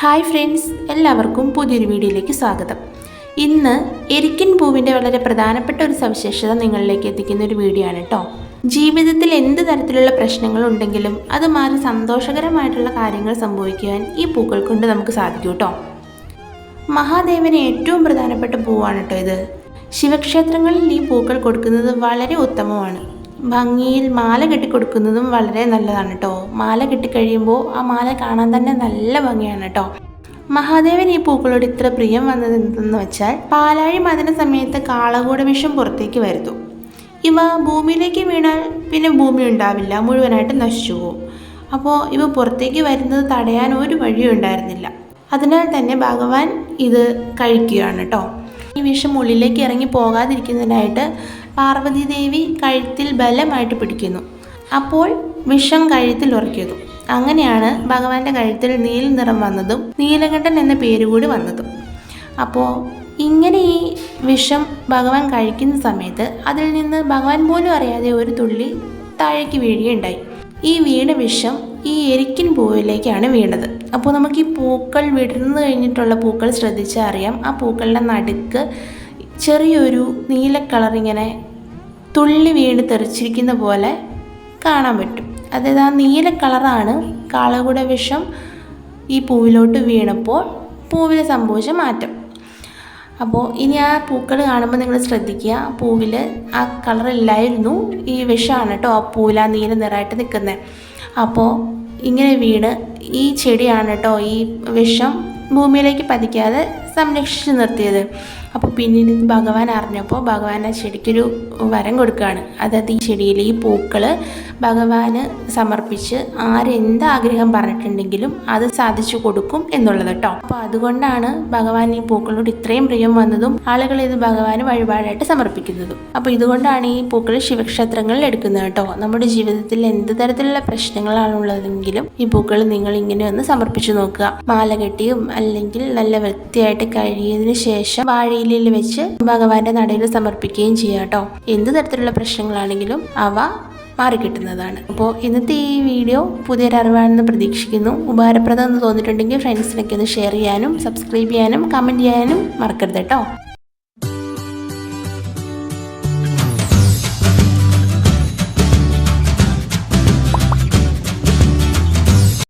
Hi friends എല്ലാവർക്കും പുതിയൊരു വീഡിയോയിലേക്ക് സ്വാഗതം. ഇന്ന് എരിക്കിൻ പൂവിന്റെ വളരെ പ്രധാനപ്പെട്ട ഒരു സവിശേഷത നിങ്ങളിലേക്ക് എത്തിക്കുന്ന ഒരു വീഡിയോ ആണ് കേട്ടോ ജീവിതത്തിൽ എന്ത് തരത്തിലുള്ള പ്രശ്നങ്ങൾ ഉണ്ടെങ്കിലും അത് മാറി സന്തോഷകരമായിട്ടുള്ള കാര്യങ്ങൾ സംഭവിക്കുവാൻ ഈ പൂക്കൾ കൊണ്ട് നമുക്ക് സാധിക്കും കേട്ടോ മഹാദേവന് ഏറ്റവും പ്രധാനപ്പെട്ട പൂവാണ് കേട്ടോ ഇത്. ശിവക്ഷേത്രങ്ങളിൽ ഈ പൂക്കൾ കൊടുക്കുന്നത് വളരെ ഉത്തമമാണ്. ഭംഗിയിൽ മാല കെട്ടിക്കൊടുക്കുന്നതും വളരെ നല്ലതാണ് കേട്ടോ മാല കെട്ടിക്കഴിയുമ്പോൾ ആ മാല കാണാൻ തന്നെ നല്ല ഭംഗിയാണ് കേട്ടോ മഹാദേവൻ ഈ പൂക്കളോട് ഇത്ര പ്രിയം വന്നത് എന്തെന്ന് വെച്ചാൽ പാലാഴി മദന സമയത്ത് കാളകൂട വിഷം പുറത്തേക്ക് വരുന്നു. ഇവ ഭൂമിയിലേക്ക് വീണാൽ പിന്നെ ഭൂമി ഉണ്ടാവില്ല മുഴുവനായിട്ട് നശിച്ചു പോകും അപ്പോൾ ഇവ പുറത്തേക്ക് വരുന്നത് തടയാൻ ഒരു വഴിയും ഉണ്ടായിരുന്നില്ല. അതിനാൽ തന്നെ ഭഗവാൻ ഇത് കഴിക്കുകയാണ് കേട്ടോ ഈ വിഷം ഉള്ളിലേക്ക് ഇറങ്ങി പോകാതിരിക്കുന്നതിനായിട്ട് പാർവതി ദേവി കഴുത്തിൽ ബലമായിട്ട് പിടിക്കുന്നു. അപ്പോൾ വിഷം കഴുത്തിൽ ഉറയ്ക്കുന്നു. അങ്ങനെയാണ് ഭഗവാന്റെ കഴുത്തിൽ നീല നിറം വന്നതും നീലകണ്ഠൻ എന്ന പേര് കൂടി വന്നതും. അപ്പോൾ ഇങ്ങനെ ഈ വിഷം ഭഗവാൻ കഴിക്കുന്ന സമയത്ത് അതിൽ നിന്ന് ഭഗവാൻ പോലും അറിയാതെ ഒരു തുള്ളി താഴേക്ക് വീഴുകയുണ്ടായി. ഈ വീണ വിഷം ഈ എരിക്കിൻ പൂവിലേക്കാണ് വീണത്. അപ്പോൾ നമുക്ക് ഈ പൂക്കൾ വിടർന്നു കഴിഞ്ഞിട്ടുള്ള പൂക്കൾ ശ്രദ്ധിച്ചാൽ അറിയാം. ആ പൂക്കളുടെ നടുക്ക് ചെറിയൊരു നീല കളർ ഇങ്ങനെ തുള്ളി വീണ് തെറിച്ചിരിക്കുന്ന പോലെ കാണാൻ പറ്റും. അതായത് ആ നീല കളറാണ് കാളകുട വിഷം ഈ പൂവിലോട്ട് വീണപ്പോൾ പൂവിൽ സംഭവിച്ച മാറ്റം. അപ്പോൾ ഇനി ആ പൂക്കൾ കാണുമ്പോൾ നിങ്ങൾ ശ്രദ്ധിക്കുക. ആ പൂവിൽ ആ കളറില്ലായിരുന്നു ഈ വിഷമാണ് കേട്ടോ ആ പൂവിൽ ആ നീല നിറമായിട്ട് നിൽക്കുന്നത്. അപ്പോൾ ഇങ്ങനെ വീണ് ഈ ചെടിയാണ് കേട്ടോ ഈ വിഷം ഭൂമിയിലേക്ക് പതിക്കാതെ സംരക്ഷിച്ച് നിർത്തിയത്. അപ്പോൾ പിന്നീട് ഇത് ഭഗവാൻ അറിഞ്ഞപ്പോൾ ഭഗവാൻ ആ ചെടിക്കൊരു വരം കൊടുക്കുകയാണ്. അതായത് ഈ ചെടിയിൽ ഈ പൂക്കൾ ഭഗവാന് സമർപ്പിച്ച് ആരെന്ത് ആഗ്രഹം പറഞ്ഞിട്ടുണ്ടെങ്കിലും അത് സാധിച്ചു കൊടുക്കും എന്നുള്ളത് കേട്ടോ അപ്പോൾ അതുകൊണ്ടാണ് ഭഗവാൻ ഈ പൂക്കളോട് ഇത്രയും പ്രിയം വന്നതും ആളുകൾ ഇത് ഭഗവാന് വഴിപാടായിട്ട് സമർപ്പിക്കുന്നതും. അപ്പോൾ ഇതുകൊണ്ടാണ് ഈ പൂക്കൾ ശിവക്ഷേത്രങ്ങളിൽ എടുക്കുന്നത് കേട്ടോ നമ്മുടെ ജീവിതത്തിൽ എന്ത് തരത്തിലുള്ള പ്രശ്നങ്ങളാണുള്ളതെങ്കിലും ഈ പൂക്കൾ നിങ്ങൾ ഇങ്ങനെ ഒന്ന് സമർപ്പിച്ചു നോക്കുക. മാല കെട്ടിയും അല്ലെങ്കിൽ നല്ല വൃത്തിയായിട്ട് കഴിയതിന് ശേഷം വാഴയിലിൽ വെച്ച് ഭഗവാന്റെ നടയിൽ സമർപ്പിക്കുകയും ചെയ്യാം കേട്ടോ. എന്ത് തരത്തിലുള്ള പ്രശ്നങ്ങളാണെങ്കിലും അവ മാറിക്കിട്ടുന്നതാണ് അപ്പോൾ ഇന്നത്തെ ഈ വീഡിയോ പുതിയൊരു അറിവാണെന്ന് പ്രതീക്ഷിക്കുന്നു. ഉപകാരപ്രദം എന്ന് തോന്നിയിട്ടുണ്ടെങ്കിൽ ഫ്രണ്ട്സിനൊക്കെ ഒന്ന് ഷെയർ ചെയ്യാനും സബ്സ്ക്രൈബ് ചെയ്യാനും കമന്റ് ചെയ്യാനും മറക്കരുത് കേട്ടോ.